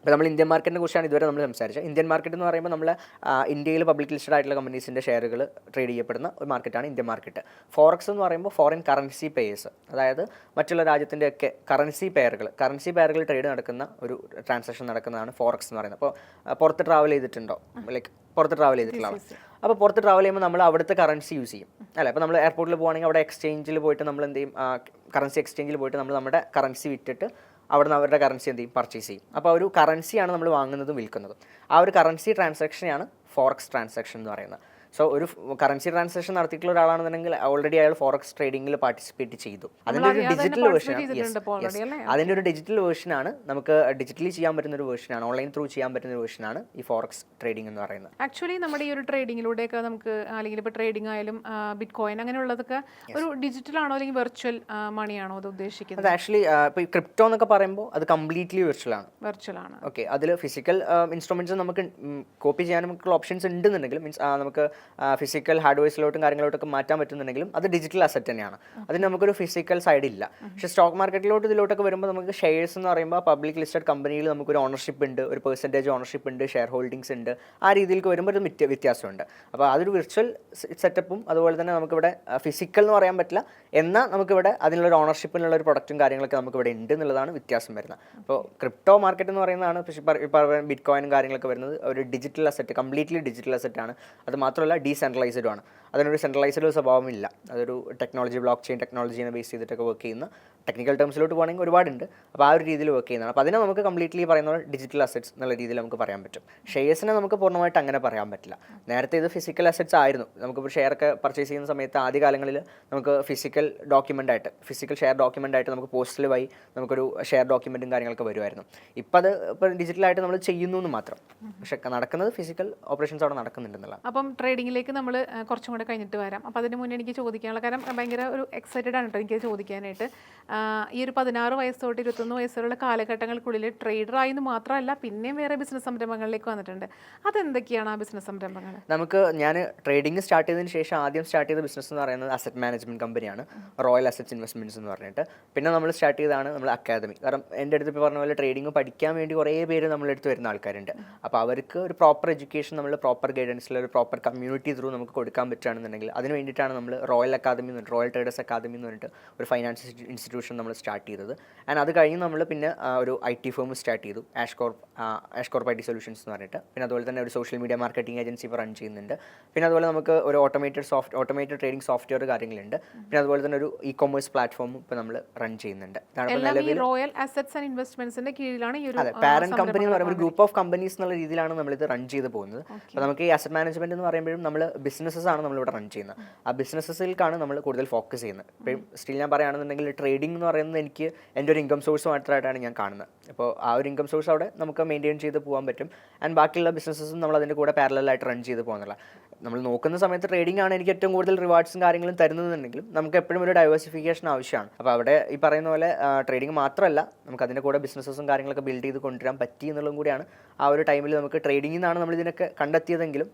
ഇപ്പോൾ നമ്മൾ ഇന്ത്യൻ മാർക്കറ്റിനെ കുറിച്ചാണ് ഇതുവരെ നമ്മൾ സംസാരിച്ചത്. ഇന്ത്യൻ മാർക്കറ്റ് എന്ന് പറയുമ്പോൾ നമ്മൾ ഇന്ത്യയിൽ പബ്ലിക് ലിസ്റ്റഡ് ആയിട്ടുള്ള കമ്പനീസിന്റെ ഷെയറുകൾ ട്രേഡ് ചെയ്യപ്പെടുന്ന ഒരു മാർക്കറ്റാണ് ഇന്ത്യൻ മാർക്കറ്റ്. ഫോറക്സ് എന്ന് പറയുമ്പോൾ ഫോറിൻ കറൻസി പേയേഴ്സ് അതായത് മറ്റുള്ള രാജ്യത്തിന്റെ ഒക്കെ കറൻസി പെയറുകൾ കറൻസി പെയറുകൾ ട്രേഡ് നടക്കുന്ന ഒരു ട്രാൻസാക്ഷൻ നടക്കുന്നതാണ് ഫോറക്സ് എന്ന് പറയുന്നത്. അപ്പോൾ പുറത്ത് ട്രാവൽ ചെയ്തിട്ടുണ്ടോ? ലൈക്ക് പുറത്ത് ട്രാവൽ ചെയ്തിട്ടുള്ള അപ്പോൾ പുറത്ത് ട്രാവൽ ചെയ്യുമ്പോൾ നമ്മൾ അവിടുത്തെ കറൻസി യൂസ് ചെയ്യും. അല്ലേ? അപ്പോൾ നമ്മൾ എയർപോർട്ടിൽ പോകുകയാണെങ്കിൽ അവിടെ എക്സ്ചേഞ്ചിൽ പോയിട്ട് നമ്മൾ എന്ത് ചെയ്യും? കറൻസി എക്സ്ചേഞ്ചിൽ പോയിട്ട് നമ്മൾ നമ്മുടെ കറൻസി വിറ്റിട്ട് അവിടുന്ന് അവരുടെ കറൻസി എന്ത് ചെയ്യും? പർച്ചേസ് ചെയ്യും. അപ്പോൾ ഒരു കറൻസിയാണ് നമ്മൾ വാങ്ങുന്നതും വിൽക്കുന്നതും. ആ ഒരു കറൻസി ട്രാൻസാക്ഷനെയാണ് ഫോറക്സ് ട്രാൻസാക്ഷൻ എന്ന് പറയുന്നത്. സോ ഒരു കറൻസി ട്രാൻസാക്ഷൻ നടത്തിയിട്ടുള്ള ഒരാളാണെന്നുണ്ടെങ്കിൽ ഓൾറെഡി അയാൾ ഫോറക്സ് ട്രേഡിംഗിൽ പാർട്ടിസിപ്പേറ്റ് ചെയ്തു. അതിന്റെ ഒരു ഡിജിറ്റൽ വേർഷൻ അതിന്റെ ഒരു ഡിജിറ്റൽ വേർഷൻ ആണ്. നമുക്ക് ഡിജിറ്റലി ചെയ്യാൻ പറ്റുന്ന ഒരു വേർഷനാണ് ഓൺലൈൻ ത്രൂ ചെയ്യാൻ പറ്റുന്ന ഒരു വേർഷനാണ് ഈ ഫോറക്സ് ട്രേഡിംഗ് എന്ന് പറയുന്നത്. ആക്ച്വലി നമ്മുടെ ഈ ഒരു ട്രേഡിങ്ങിലൂടെയൊക്കെ നമുക്ക് അല്ലെങ്കിൽ ഇപ്പോൾ ട്രേഡിംഗ് ആയാലും ബിറ്റ് കോയിൻ അങ്ങനെയുള്ളതൊക്കെ ഒരു ഡിജിറ്റൽ ആണോ അല്ലെങ്കിൽ വെർച്വൽ മണിയാണോ അത് ഉദ്ദേശിക്കുന്നത്? അത് ആക്ച്വലി ഇപ്പോൾ ഈ ക്രിപ്റ്റോ എന്നൊക്കെ പറയുമ്പോൾ അത് കംപ്ലീറ്റ്ലി വെർച്വൽ ആണ്. വെർച്വൽ ആണ്. ഓക്കെ അതിൽ ഫിസിക്കൽ ഇൻസ്ട്രുമെന്റ്സ് നമുക്ക് കോപ്പി നമുക്കുള്ള ഓപ്ഷൻസ് ഉണ്ടെന്നുണ്ടെങ്കിൽ മീൻസ് നമുക്ക് ഫിസിക്കൽ ഹാർഡ്വെയർസിലോട്ടും കാര്യങ്ങളോട്ടൊക്കെ മാറ്റാൻ പറ്റുന്നുണ്ടെങ്കിലും അത് ഡിജിറ്റൽ അസറ്റ് തന്നെയാണ്. അതിന് നമുക്കൊരു ഫിസിക്കൽ സൈഡ് ഇല്ല. പക്ഷെ സ്റ്റോക്ക് മാർക്കറ്റിലോട്ട് ഇതിലോട്ടൊക്കെ വരുമ്പോൾ നമുക്ക് ഷെയർസ് എന്ന് പറയുമ്പോൾ പബ്ലിക് ലിസ്റ്റഡ് കമ്പനിയിൽ നമുക്കൊരു ഓണർഷിപ്പ് ഉണ്ട് ഒരു പെർസെന്റേജ് ഓണർഷിപ്പ് ഉണ്ട് ഷെയർ ഹോൾഡിങ്സ് ഉണ്ട്. ആ രീതിയിലേക്ക് വരുമ്പോൾ ഒരു വ്യത്യ- വ്യത്യാസമുണ്ട്. അപ്പോൾ അതൊരു വിർച്വൽ സെറ്റപ്പും അതുപോലെ തന്നെ നമുക്കിവിടെ ഫിസിക്കൽ എന്ന് പറയാൻ പറ്റില്ല. എന്നാൽ നമുക്കിവിടെ അതിനുള്ള ഒരു ഓണർഷിപ്പിനുള്ള ഒരു പ്രൊഡക്റ്റും കാര്യങ്ങളൊക്കെ നമുക്കിവിടെ ഉണ്ട് എന്നുള്ളതാണ് വ്യത്യാസം വരുന്നത്. അപ്പോൾ ക്രിപ്റ്റോ മാർക്കറ്റ് എന്ന് പറയുന്നതാണ് ബിറ്റ് കോയിനും കാര്യങ്ങളൊക്കെ വരുന്നത് ഒരു digital asset completely digital asset ആണ്. അത് മാത്രമല്ല ഡീസെൻട്രലൈസ്ഡും ആണ് അതിനൊരു സെൻട്രലൈസ്ഡ് സ്വഭാവമില്ല. അതൊരു ടെക്നോളജി ബ്ലോക്ക് ചെയിൻ ടെക്നോളജീനെ ബേസ് ചെയ്തിട്ടൊക്കെ വർക്ക് ചെയ്യുന്ന ടെക്നിക്കൽ ടേംസിലോട്ട് പോകണമെങ്കിൽ ഒരുപാടുണ്ട്. അപ്പോൾ ആ ഒരു രീതിയിൽ വർക്ക് ചെയ്യുന്നതാണ്. അപ്പോൾ അതിനെ നമുക്ക് കംപ്ലീറ്റ്ലി പറയുന്ന ഡിജിറ്റൽ അസറ്റ്സ് എന്നുള്ള രീതിയിൽ നമുക്ക് പറയാൻ പറ്റും. ഷെയർസിനെ നമുക്ക് പൂർണമായിട്ട് അങ്ങനെ പറയാൻ പറ്റില്ല. നേരത്തെ ഇത് ഫിസിക്കൽ അസറ്റ്സ് ആയിരുന്നു. നമുക്കിപ്പോൾ ഷെയർ ഒക്കെ പർച്ചേസ് ചെയ്യുന്ന സമയത്ത് ആദ്യ കാലങ്ങളിൽ നമുക്ക് ഫിസിക്കൽ ഡോക്യുമെന്റ് ആയിട്ട് ഫിസിക്കൽ ഷെയർ ഡോക്യുമെന്റ് ആയിട്ട് നമുക്ക് പോസ്റ്റൽ വഴി നമുക്കൊരു ഷെയർ ഡോക്യുമെന്റും കാര്യങ്ങളൊക്കെ വരുമായിരുന്നു ഇപ്പോൾ അത് ഇപ്പോൾ ഡിജിറ്റലായിട്ട് നമ്മൾ ചെയ്യുന്നു എന്ന് മാത്രം. പക്ഷേ നടക്കുന്നത് ഫിസിക്കൽ ഓപ്പറേഷൻസ് അവിടെ നടക്കുന്നുണ്ടെന്നുള്ള അപ്പം ട്രേഡിങ്ങിലേക്ക് നമ്മൾ കുറച്ചും കൂടെ കഴിഞ്ഞിട്ട് വരാം. അപ്പോൾ അതിന് മുന്നേ എനിക്ക് ചോദിക്കാനുള്ള കാരണം ഭയങ്കര ഒരു എക്സൈറ്റഡ് ആണ് കേട്ടോ എനിക്ക് ചോദിക്കാനായിട്ട്. ഈ ഒരു പതിനാറ് വയസ്സ് തൊട്ട് ഇരുപത്തൊന്ന് വയസ്സുള്ള കാലഘട്ടങ്ങൾക്കുള്ളിൽ ട്രേഡറായി എന്ന് മാത്രമല്ല പിന്നെയും വേറെ ബിസിനസ് സംരംഭങ്ങളിലേക്ക് വന്നിട്ടുണ്ട്. അതെന്തൊക്കെയാണ് ആ ബിസിനസ് സംരംഭങ്ങൾ? നമുക്ക് ഞാൻ ട്രേഡിംഗ് സ്റ്റാർട്ട് ചെയ്തതിന് ശേഷം ആദ്യം സ്റ്റാർട്ട് ചെയ്ത ബിസിനസ് എന്ന് പറയുന്നത് അസറ്റ് മാനേജ്മെന്റ് കമ്പനിയാണ് റോയൽ അസറ്റ്സ് ഇൻവെസ്റ്റ്മെന്റ്സ് എന്ന് പറഞ്ഞിട്ട്. പിന്നെ നമ്മൾ സ്റ്റാർട്ട് ചെയ്തതാണ് നമ്മൾ അക്കാദമി കാരണം എന്റെ അടുത്ത് പറഞ്ഞ പോലെ ട്രേഡിംഗ് പഠിക്കാൻ വേണ്ടി കുറേ പേര് നമ്മളെടുത്ത് വരുന്ന ആൾക്കാരുണ്ട്. അപ്പോൾ അവർക്ക് ഒരു പ്രോപ്പർ എഡ്യൂക്കേഷൻ നമ്മൾ പ്രോപ്പർ ഗൈഡൻസിൽ ഒരു പ്രോപ്പർ കമ്മ്യൂണിറ്റി ത്രൂ നമുക്ക് കൊടുക്കാൻ പറ്റുകയാണെന്നുണ്ടെങ്കിൽ അതിന് വേണ്ടിയിട്ടാണ് നമ്മൾ റോയൽ അക്കാദമി എന്ന് റോയൽ ട്രേഡേഴ്സ് അക്കാദമി എന്ന് പറഞ്ഞിട്ട് ഒരു ഫൈനാൻഷ്യൽ ഇൻസ്റ്റിറ്റ്യൂഷൻ നമ്മൾ സ്റ്റാർട്ട് ചെയ്തത്. ആൻഡ് അത് കഴിഞ്ഞ് നമ്മൾ പിന്നെ ഒരു ഐ ടി ഫേം സ്റ്റാർട്ട് ചെയ്തു. Ash Corp Ash Corp I T solutions എന്ന് പറഞ്ഞിട്ട്. പിന്നെ അതുപോലെ തന്നെ ഒരു സോഷ്യൽ മീഡിയ മാർക്കറ്റിംഗ് ഏജൻസി ഇപ്പോൾ റൺ ചെയ്യുന്നുണ്ട്. പിന്നെ അതുപോലെ നമുക്ക് ഒരു automated soft automated trading software കാര്യങ്ങളുണ്ട്. പിന്നെ അതുപോലെ തന്നെ ഒരു ഇ കൊമേഴ്സ് പ്ലാറ്റ്ഫോം ഇപ്പോൾ നമ്മൾ റൺ ചെയ്യുന്നുണ്ട്. റോയൽ അസറ്റ്സ് ആൻഡ് ഇൻവെസ്റ്റ്മെന്റ്സിന്റെ കീഴിലാണ് ഈ ഒരു പാരന്റ് കമ്പനി എന്ന് പറയുമ്പോൾ ഗ്രൂപ്പ് ഓഫ് കമ്പനീസ് എന്നുള്ള രീതിയിലാണ് നമ്മൾ ഇത് റൺ ചെയ്ത് പോകുന്നത്. അപ്പോൾ നമുക്ക് ഈ അസറ്റ് മാനേജ്മെന്റ് എന്ന് പറയുമ്പോഴും നമ്മൾ ബിസിനസ്സസ് ആണ് നമ്മളിവിടെ റൺ ചെയ്യുന്നത്. ആ ബിസിനസ്സിലേക്കാണ് നമ്മൾ കൂടുതൽ ഫോക്കസ് ചെയ്യുന്നത്. ഇപ്പം സ്റ്റിൽ ഞാൻ പറയുകയാണെന്നുണ്ടെങ്കിൽ ട്രേഡിംഗ് എന്ന് പറയുന്നത് എനിക്ക് എന്റെ ഒരു ഇൻകം സോഴ്സ് മാത്രമായിട്ടാണ് ഞാൻ കാണുന്നത്. അപ്പോൾ ആ ഒരു ഇൻകം സോഴ്സ് അവിടെ നമുക്ക് മെയിന്റെയിൻ ചെയ്ത് പോകാൻ പറ്റും. ആൻഡ് ബാക്കിയുള്ള ബിസിനസ്സും നമ്മൾ അതിന്റെ കൂടെ പാരലായിട്ട് റൺ ചെയ്ത് പോകുന്നില്ല നമ്മൾ നോക്കുന്ന സമയത്ത് ട്രേഡിംഗ് ആണ് എനിക്ക് ഏറ്റവും കൂടുതൽ റിവാർഡ്സും കാര്യങ്ങളും തരുന്നതെന്നുണ്ടെങ്കിലും നമുക്ക് എപ്പോഴും ഒരു ഡൈവേഴ്സിഫിക്കേഷൻ ആവശ്യമാണ്. അപ്പോൾ അവിടെ ഈ പറയുന്ന പോലെ ട്രേഡിംഗ് മാത്രമല്ല നമുക്ക് അതിന്റെ കൂടെ ബിസിനസ്സും കാര്യങ്ങളൊക്കെ ബിൽഡ് ചെയ്ത് കൊണ്ടുവരാൻ പറ്റി എന്നുള്ളതും കൂടിയാണ് ആ ഒരു ടൈമിൽ നമുക്ക് ട്രേഡിംഗിൽ നിന്നാണ് നമ്മൾ ഇതിനൊക്കെ കണ്ടെത്തിയതെങ്കിലും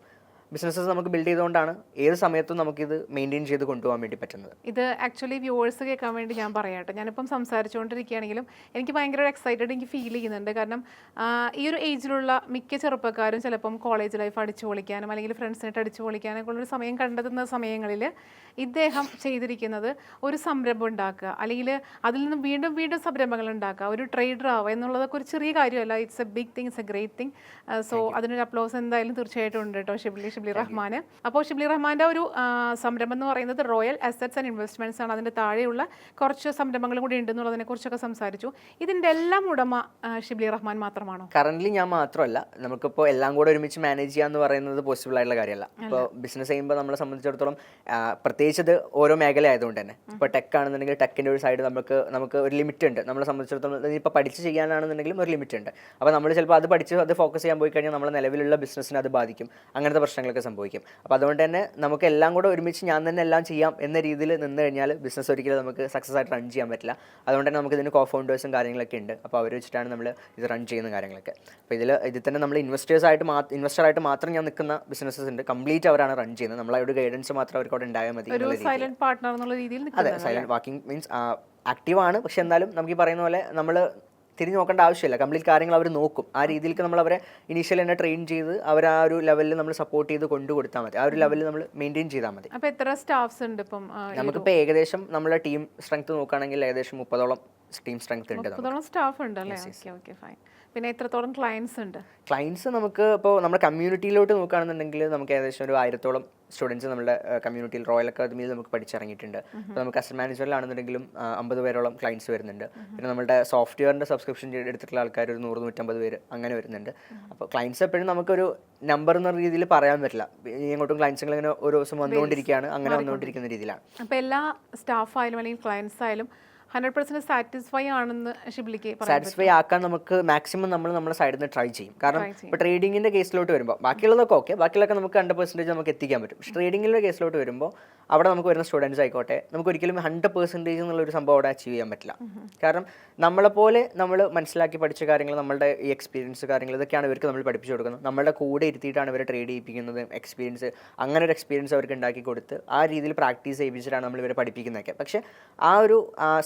ബിസിനസ്സസ് നമുക്ക് ബിൽഡ് ചെയ്തുകൊണ്ടാണ് ഏത് സമയത്തും നമുക്കിത് മെയിന്റെയിൻ ചെയ്ത് കൊണ്ടുപോകാൻ വേണ്ടി പറ്റുന്നത്. ഇത് ആക്ച്വലി വ്യൂവേഴ്സ് കേൾക്കാൻ വേണ്ടി ഞാൻ പറയാട്ടെ ഞാനിപ്പം സംസാരിച്ചുകൊണ്ടിരിക്കുകയാണെങ്കിലും എനിക്ക് ഭയങ്കര എക്സൈറ്റഡ് എനിക്ക് ഫീൽ ചെയ്യുന്നുണ്ട്. കാരണം ഈ ഒരു ഏജിലുള്ള മിക്ക ചെറുപ്പക്കാരും ചിലപ്പം കോളേജ് ലൈഫ് അടിച്ചു പൊളിക്കാനും അല്ലെങ്കിൽ ഫ്രണ്ട്സിനായിട്ട് അടിച്ചു പൊളിക്കാനൊക്കെ ഉള്ളൊരു സമയം കണ്ടെത്തുന്ന സമയങ്ങളിൽ ഇദ്ദേഹം ചെയ്തിരിക്കുന്നത് ഒരു സംരംഭം ഉണ്ടാക്കുക. അല്ലെങ്കിൽ അതിൽ നിന്ന് വീണ്ടും വീണ്ടും സംരംഭങ്ങൾ ഉണ്ടാക്കുക. ഒരു ട്രേഡർ ആവുക എന്നുള്ളതൊക്കെ ഒരു ചെറിയ കാര്യമല്ല. It's a big thing it's a great thing so അതിനൊരു അപ്ലോസ് എന്തായാലും തീർച്ചയായിട്ടും ഉണ്ട് കേട്ടോ ഷിബ്ലി ഷിബ്ലി റഹ്മാൻ അപ്പോൾ ഷിബ്ലി റഹ്മാന്റെ ഒരു സംരംഭം എന്ന് പറയുന്നത് റോയൽ അസറ്റ്സ് ആൻഡ് ഇൻവെസ്റ്റ്മെന്റ്സ് ആണ്. അതിന്റെ താഴെയുള്ള കുറച്ച് സംരംഭങ്ങളും കൂടി ഉണ്ടെന്നുള്ളതിനെ കുറിച്ചൊക്കെ സംസാരിച്ചു. ഇതിന്റെ എല്ലാം ഉടമ ഷിബ്ലി റഹ്മാൻ മാത്രമാണോ? കറന്റ് ഞാൻ മാത്രമല്ല. നമുക്കിപ്പോൾ എല്ലാം കൂടെ ഒരുമിച്ച് മാനേജ് ചെയ്യുക എന്ന് പറയുന്നത് പോസിബിൾ ആയിട്ടുള്ള കാര്യമല്ല. ഇപ്പോൾ ബിസിനസ് ചെയ്യുമ്പോൾ നമ്മളെ സംബന്ധിച്ചിടത്തോളം പ്രത്യേകിച്ച് ഇത് ഓരോ മേഖല ആയതുകൊണ്ട് തന്നെ. ഇപ്പോൾ ടെക് ആണെന്നുണ്ടെങ്കിൽ ടെക്കിന്റെ ഒരു സൈഡ് നമുക്ക് നമുക്ക് ഒരു ലിമിറ്റ് ഉണ്ട്. നമ്മളെ സംബന്ധിച്ചിടത്തോളം ഇപ്പോൾ പഠിച്ച് ചെയ്യാനാണെന്നുണ്ടെങ്കിലും ഒരു ലിമിറ്റ് ഉണ്ട്. അപ്പോൾ നമ്മൾ ചിലപ്പോൾ അത് പഠിച്ച് അത് ഫോക്കസ് ചെയ്യാൻ പോയി കഴിഞ്ഞാൽ നമ്മളെ നിലവിലുള്ള ബിസിനസ്സിനെ അത് ബാധിക്കും. അങ്ങനത്തെ പ്രശ്നങ്ങളൊക്കെ സംഭവിക്കും. അപ്പോൾ അതുകൊണ്ട് തന്നെ നമുക്ക് എല്ലാം കൂടെ ഒരുമിച്ച് ഞാൻ തന്നെ എല്ലാം ചെയ്യാം എന്ന രീതിയിൽ നിന്ന് കഴിഞ്ഞാൽ ബിസിനസ് ഒരിക്കലും നമുക്ക് സക്സസ് ആയിട്ട് റൺ ചെയ്യാൻ പറ്റില്ല. അതുകൊണ്ട് തന്നെ നമുക്ക് ഇതിന് കോ ഫൗണ്ടേഴ്സും കാര്യങ്ങളൊക്കെ ഉണ്ട്. അപ്പോൾ അവർ വെച്ചിട്ടാണ് നമ്മൾ ഇത് റൺ ചെയ്യുന്ന കാര്യങ്ങളൊക്കെ. അപ്പോൾ ഇതിൽ ഇതിൽ തന്നെ നമ്മൾ ഇൻവെസ്റ്റേഴ്സ് ആയിട്ട് മാ ഇൻവെസ്റ്റർ ആയിട്ട് മാത്രം ഞാൻ നിൽക്കുന്ന ബിസിനസ്സസ് ഉണ്ട്. കംപ്ലീറ്റ് അവരാണ് റൺ ചെയ്യുന്നത്. നമ്മളൊരു ഗൈഡൻസ് മാത്രം അവർക്ക് അവിടെ ഉണ്ടായാൽ മതി സൈലന്റ് പാർട്ട്ണർ എന്നുള്ള രീതിയിൽ അതെ സൈലന്റ് വാക്കിംഗ് മീൻസ് ആക്റ്റീവാണ് പക്ഷെ എന്നാലും നമുക്ക് ഈ പറയുന്ന പോലെ നമ്മൾ തിരിഞ്ഞു നോക്കേണ്ട ആവശ്യമില്ല. കംപ്ലീറ്റ് കാര്യങ്ങൾ അവർ നോക്കും. ആ രീതിയിലേക്ക് നമ്മൾ അവരെ ഇനീഷ്യൽ തന്നെ ട്രെയിൻ ചെയ്ത് അവർ ആ ഒരു ലെവലിൽ നമ്മൾ സപ്പോർട്ട് ചെയ്ത് കൊണ്ടു കൊടുത്താൽ മതി. ആ ഒരു ലെവലിൽ നമ്മൾ മെയിന്റെയിൻ ചെയ്താൽ മതി. അപ്പോൾ എത്ര സ്റ്റാഫ്സ് ഉണ്ട് ഇപ്പം നമുക്കിപ്പോൾ ഏകദേശം നമ്മുടെ ടീം സ്ട്രെങ്ത് നോക്കുകയാണെങ്കിൽ ഏകദേശം മുപ്പതോളം ടീം സ്ട്രെങ്ത് ഉണ്ട് സ്റ്റാഫ് ഉണ്ട് അല്ലേ ഓക്കെ ഓക്കെ ഫൈൻ പിന്നെ എത്രത്തോളം ക്ലയൻസ് ഉണ്ട്? ക്ലയൻസ് നമുക്ക് ഇപ്പോൾ നമ്മുടെ കമ്മ്യൂണിറ്റിയിലോട്ട് നോക്കുകയാണെന്നുണ്ടെങ്കിൽ നമുക്ക് ഏകദേശം ഒരു ആയിരത്തോളം സ്റ്റുഡൻസ് നമ്മുടെ കമ്മ്യൂണിറ്റിയിൽ റോയൽ അക്കാദമിയിൽ നമുക്ക് പഠിച്ചിറങ്ങിയിട്ടുണ്ട്. അപ്പോൾ നമുക്ക് അസറ്റ് മാനേജ്മെന്റിലാണെന്നുണ്ടെങ്കിലും അമ്പത് പേരോളം ക്ലയൻസ് വരുന്നുണ്ട്. പിന്നെ നമ്മുടെ സോഫ്റ്റ്വെയറിന്റെ സബ്സ്ക്രിപ്ഷൻ എടുത്തിട്ടുള്ള ആൾക്കാർ ഒരു നൂറ് നൂറ്റമ്പത് പേര് അങ്ങനെ വരുന്നുണ്ട്. അപ്പോൾ ക്ലയൻസ് എപ്പോഴും നമുക്കൊരു നമ്പർ എന്ന രീതിയിൽ പറയാൻ പറ്റില്ല. ഇനി അങ്ങോട്ടും ക്ലയൻസുകൾ ഇങ്ങനെ ഒരു ദിവസം വന്നുകൊണ്ടിരിക്കുകയാണ് അങ്ങനെ വന്നുകൊണ്ടിരിക്കുന്ന രീതിയിലാണ്. അപ്പോൾ എല്ലാ സ്റ്റാഫ് ആയാലും അല്ലെങ്കിൽ ക്ലയൻസ് ആയാലും ഹൺഡ്രഡ് പെർസെന്റ് സാറ്റിസ്ഫൈ ആണെന്ന് ഷിബിലിക്ക് സാറ്റിസ്ഫൈ ആക്കാൻ നമുക്ക് മാക്സിമം നമ്മൾ നമ്മുടെ സൈഡിൽ നിന്ന് ട്രൈ ചെയ്യും. കാരണം. ഇപ്പോൾ ട്രേഡിങ്ങിന്റെ കേസിലോട്ട് വരുമ്പോൾ ബാക്കിയുള്ളതൊക്കെ ഓക്കെ ബാക്കിയുള്ളതൊക്കെ നമുക്ക് ഹൺഡ്രഡ് പെർസെന്റേജ് നമുക്ക് എത്തിക്കാൻ പറ്റും. പക്ഷേ ട്രേഡിംഗിന്റെ കേസിലോട്ട് വരുമ്പോൾ അവിടെ നമുക്ക് വരുന്ന സ്റ്റുഡൻസ് ആയിക്കോട്ടെ നമുക്ക് ഒരിക്കലും ഹൺഡ്രഡ് പെർസെന്റേജ് എന്നുള്ള ഒരു സംഭവം അവിടെ അച്ചീവ് ചെയ്യാൻ പറ്റില്ല. കാരണം നമ്മളെപ്പോലെ നമ്മൾ മനസ്സിലാക്കി പഠിച്ച കാര്യങ്ങൾ നമ്മളുടെ ഈ എക്സ്പീരിയൻസ് കാര്യങ്ങൾ ഇതൊക്കെയാണ് ഇവർക്ക് നമ്മൾ പഠിപ്പിച്ചു കൊടുക്കുന്നത്. നമ്മളുടെ കൂടെ ഇരുത്തിയിട്ടാണ് ഇവരെ ട്രേഡ് ചെയ്യിപ്പിക്കുന്നത് എക്സ്പീരിയൻസ് അങ്ങനെ ഒരു എക്സ്പീരിയൻസ് അവർക്ക് ഉണ്ടാക്കി കൊടുത്ത് ആ രീതിയിൽ പ്രാക്ടീസ് ചെയ്യിപ്പിച്ചിട്ടാണ് നമ്മൾ ഇവരെ പഠിപ്പിക്കുന്നതൊക്കെ. പക്ഷേ ആ ഒരു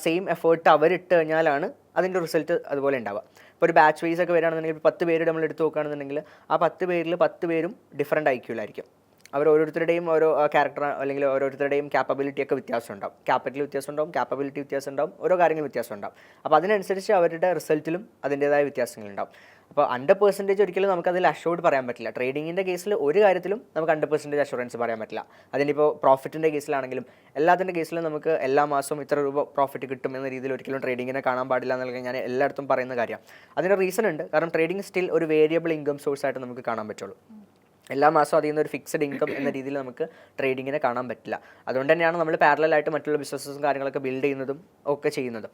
സെയിം എഫേർട്ട് അവരിട്ട് കഴിഞ്ഞാലാണ് അതിന്റെ റിസൾട്ട് അതുപോലെ ഉണ്ടാവുക. ഇപ്പോൾ ഒരു ബാച്ച് വൈസ് ഒക്കെ വരികയാണെന്നുണ്ടെങ്കിൽ പത്ത് പേര് നമ്മൾ എടുത്ത് നോക്കുകയാണെന്നുണ്ടെങ്കിൽ ആ പത്ത് പേരിൽ പത്ത് പേരും ഡിഫറെന്റ് ഐക്യൂലായിരിക്കും അവർ ഓരോരുത്തരുടെയും ഓരോ ക്യാരക്ടർ അല്ലെങ്കിൽ ഓരോരുത്തരുടെയും ക്യാപ്പബിലിറ്റി ഒക്കെ വ്യത്യാസം ഉണ്ടാവും ക്യാപിറ്റൽ വ്യത്യാസം ഉണ്ടാവും ക്യാപ്പബിലിറ്റി വ്യത്യാസം ഉണ്ടാവും ഓരോ കാര്യങ്ങൾ വ്യത്യാസം ഉണ്ടാവും അപ്പോൾ അതിനനുസരിച്ച് അവരുടെ റിസൾട്ടിലും അതിന്റേതായ വ്യത്യാസങ്ങളുണ്ടാവും. അപ്പോൾ ഹൺഡ്രഡ് പെർസെന്റേജ് ഒരിക്കലും നമുക്ക് അതിൽ അഷോർഡ് പറയാൻ പറ്റില്ല. ട്രേഡിങ്ങിന്റെ കേസിൽ ഒരു കാര്യത്തിലും നമുക്ക് ഹൺഡ്രഡ് പെർസെന്റേജ് അഷുറൻസ് പറയാൻ പറ്റില്ല. അതിനിപ്പോൾ പ്രോഫിറ്റിന്റെ കേസിലാണെങ്കിലും എല്ലാത്തിന്റെ കേസിലും നമുക്ക് എല്ലാ മാസവും ഇത്ര രൂപ പ്രോഫിറ്റ് കിട്ടും എന്ന രീതിയിൽ ഒരിക്കലും ട്രേഡിങ്ങിനെ കാണാൻ പാടില്ല എന്നുള്ള ഞാൻ എല്ലായിടത്തും പറയുന്ന കാര്യമാണ് അതിന് റീസൺ ഉണ്ട്. കാരണം ട്രേഡിംഗ് സ്റ്റിൽ ഒരു വേരിയബിൾ ഇൻകം സോഴ്സ് ആയിട്ട് നമുക്ക് കാണാൻ പറ്റുള്ളൂ. എല്ലാ മാസവും അതിൽ നിന്ന് ഒരു ഫിക്സഡ് ഇൻകം എന്ന രീതിയിൽ നമുക്ക് ട്രേഡിങ്ങിനെ കാണാൻ പറ്റില്ല. അതുകൊണ്ട് തന്നെയാണ് നമ്മൾ പാരലായിട്ട് മറ്റുള്ള ബിസിനസ്സും കാര്യങ്ങളൊക്കെ ബിൽഡ് ചെയ്യുന്നതും ഒക്കെ ചെയ്യുന്നതും.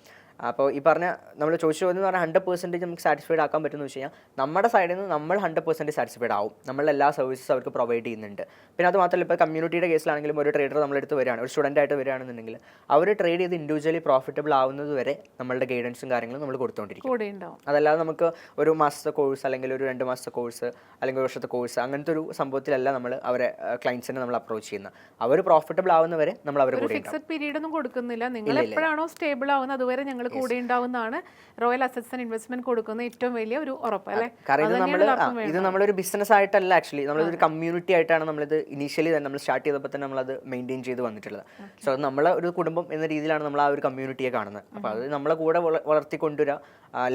അപ്പോൾ ഈ പറഞ്ഞ നമ്മൾ ചോദിച്ചു ചോദ്യം എന്ന് പറഞ്ഞാൽ ഹൺഡ്രഡ് പെർസെന്റേജ് നമുക്ക് സാറ്റിസ്ഫൈഡ് ആക്കാൻ പറ്റുമെന്ന് വെച്ച് കഴിഞ്ഞാൽ നമ്മുടെ സൈഡിൽ നിന്ന് നമ്മൾ ഹൺഡ്രഡ് പെർസെന്റ് സാറ്റിസ്ഫൈഡ് ആവും. നമ്മൾ എല്ലാ സർവീസസ് അവർക്ക് പ്രൊവൈഡ് ചെയ്യുന്നുണ്ട്. പിന്നെ അത് മാത്രമല്ല ഇപ്പോൾ കമ്മ്യൂണിറ്റിയുടെ കേസിലാണെങ്കിലും ഒരു ട്രേഡർ നമ്മളെടുത്ത് വരികയാണ് ഒരു സ്റ്റുഡന്റ് ആയിട്ട് വരികയാണെന്നുണ്ടെങ്കിൽ അവർ ട്രേഡ് ചെയ്ത് ഇൻഡിവിജ്വലി പ്രോഫിറ്റബിൾ ആവുന്നത് വരെ നമ്മളുടെ ഗൈഡൻസും കാര്യങ്ങളും നമ്മൾ കൊടുത്തുകൊണ്ടിരിക്കും അതല്ലാതെ നമുക്ക് ഒരു മാസത്തെ കോഴ്സ് അല്ലെങ്കിൽ ഒരു രണ്ട് മാസത്തെ കോഴ്സ് അല്ലെങ്കിൽ ഒരു വർഷത്തെ കോഴ്സ് അങ്ങനത്തെ ഒരു സംഭവത്തിലല്ല നമ്മൾ അവരെ ക്ലയൻസിനെ നമ്മൾ അപ്രോച്ച് ചെയ്യുന്നത്. അവർ പ്രോഫിറ്റബിൾ ആവുന്നവരെ നമ്മൾ അവരെ കൂടെ ഫിക്സഡ് പീരീഡ് ഒന്നും കൊടുക്കുന്നില്ല. നിങ്ങൾ എപ്പോഴാണോ സ്റ്റേബിൾ ആവുന്നത് അതുവരെ ഞങ്ങൾ കൂടെ ഉണ്ടാവുന്നതാണ് റോയൽ അസറ്റ്സ് ആൻഡ് ഇൻവെസ്റ്റ്മെന്റ് കൊടുക്കുന്ന ഏറ്റവും വലിയ ഒരു ഉറപ്പ് അല്ലെ? കാരണം നമ്മൾ ഇത് നമ്മളൊരു ബിസിനസ് ആയിട്ടല്ല ആക്ച്വലി നമ്മളൊരു കമ്മ്യൂണിറ്റി ആയിട്ടാണ് നമ്മളിത് ഇനീഷ്യലി തന്നെ നമ്മൾ സ്റ്റാർട്ട് ചെയ്തപ്പോൾ തന്നെ നമ്മളത് മെയിന്റെയിൻ ചെയ്ത് വന്നിട്ടുള്ളത്. സോ നമ്മളെ ഒരു കുടുംബം എന്ന രീതിയിലാണ് നമ്മൾ ആ ഒരു കമ്മ്യൂണിറ്റിയെ കാണുന്നത്. അപ്പോൾ അത് നമ്മളെ കൂടെ വളർത്തിക്കൊണ്ടുവരിക വളർത്തി കൊണ്ടുവരിക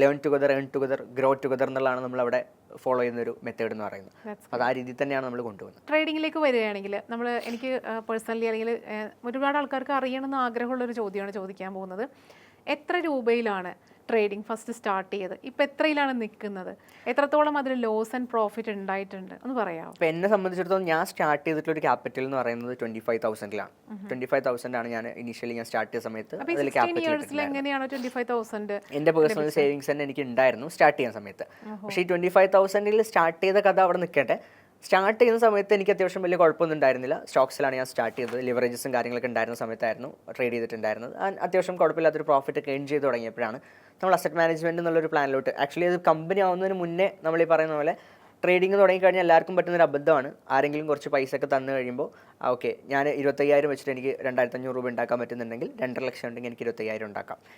learn together earn together grow together എന്നുള്ളതാണ് നമ്മൾ അവിടെ ഫോളോ ചെയ്യുന്ന ഒരു മെത്തേഡ് എന്ന് പറയുന്നത്. അത് ആ രീതിയിൽ തന്നെയാണ് നമ്മൾ കൊണ്ടുപോകുന്നത്. ട്രേഡിംഗിലേക്ക് വരികയാണെങ്കിൽ നമ്മൾ എനിക്ക് പേഴ്സണലി അല്ലെങ്കിൽ ഒരുപാട് ആൾക്കാർക്ക് അറിയണമെന്ന് ആഗ്രഹമുള്ള ഒരു ചോദ്യമാണ് ചോദിക്കാൻ പോകുന്നത്. എത്ര രൂപയിലാണ് ട്രേഡിംഗ് ഫസ്റ്റ് സ്റ്റാർട്ട് ചെയ്തത്? ഇപ്പം എത്രയിലാണ് നിൽക്കുന്നത്? എത്രത്തോളം അതിൽ ലോസ് ആൻഡ് പ്രോഫിറ്റ് ഉണ്ടായിട്ടുണ്ട്? എന്ന് പറയാമോ? ഇപ്പം എന്നെ സംബന്ധിച്ചിടത്തോളം ഞാൻ സ്റ്റാർട്ട് ചെയ്തിട്ടുള്ള ഒരു ക്യാപിറ്റൽ എന്ന് പറയുന്നത് ട്വന്റി ഫൈവ് തൗസൻഡിലാണ് ട്വന്റി ഫൈവ് തൗസൻഡ് ആണ് ഞാൻ ഇനിഷ്യലി ഞാൻ സ്റ്റാർട്ട് ചെയ്ത സമയത്ത് അതിൽ ക്യാപിറ്റൽ ഇയേഴ്സിൽ ട്വന്റി ഫൈവ് തൗസൻഡ് എന്റെ പേഴ്സണൽ സേവിങ്സ് തന്നെ എനിക്ക് ഉണ്ടായിരുന്നു സ്റ്റാർട്ട് ചെയ്യുന്ന സമയത്ത്. പക്ഷേ ഈ ട്വന്റി ഫൈവ് തൗസൻഡിൽ സ്റ്റാർട്ട് ചെയ്ത കഥ അവിടെ നിൽക്കട്ടെ. സ്റ്റാർട്ട് ചെയ്യുന്ന സമയത്ത് എനിക്ക് അത്യാവശ്യം വലിയ കുഴപ്പമൊന്നും ഉണ്ടായിരുന്നില്ല. സ്റ്റോക്സിലാണ് ഞാൻ സ്റ്റാർട്ട് ചെയ്തത്. ലിവറേജസും കാര്യങ്ങളൊക്കെ ഉണ്ടായിരുന്ന സമയത്തായിരുന്നു ട്രേഡ് ചെയ്തിട്ടുണ്ടായിരുന്നത്. അത്യാവശ്യം കുഴപ്പമില്ലാത്തൊരു പ്രോഫിറ്റ് ഒക്കെ ഏൺ ചെയ്ത് തുടങ്ങിയപ്പോഴാണ് നമ്മൾ അസറ്റ് മാനേജ്മെന്റ് എന്നുള്ളൊരു പ്ലാനിലോട്ട് ആക്ച്വലി അത് കമ്പനി ആവുന്നതിന് മുന്നേ നമ്മൾ ഈ പറയുന്ന പോലെ ട്രേഡിംഗ് തുടങ്ങിക്കഴിഞ്ഞാൽ എല്ലാവർക്കും പറ്റുന്നൊരു അബദ്ധമാണ്. ആരെങ്കിലും കുറച്ച് പൈസ ഒക്കെ തന്നു കഴിയുമ്പോൾ ഓക്കെ ഞാൻ ഇരുപത്തയ്യായിരം വെച്ചിട്ട് എനിക്ക് രണ്ടായിരത്തഞ്ഞൂറ് രൂപ ഉണ്ടാക്കാൻ പറ്റുന്നുണ്ടെങ്കിൽ രണ്ടര ലക്ഷം ഉണ്ടെങ്കിൽ എനിക്ക് ഇരുപത്തയ്യായിരം ഉണ്ടാക്കാം.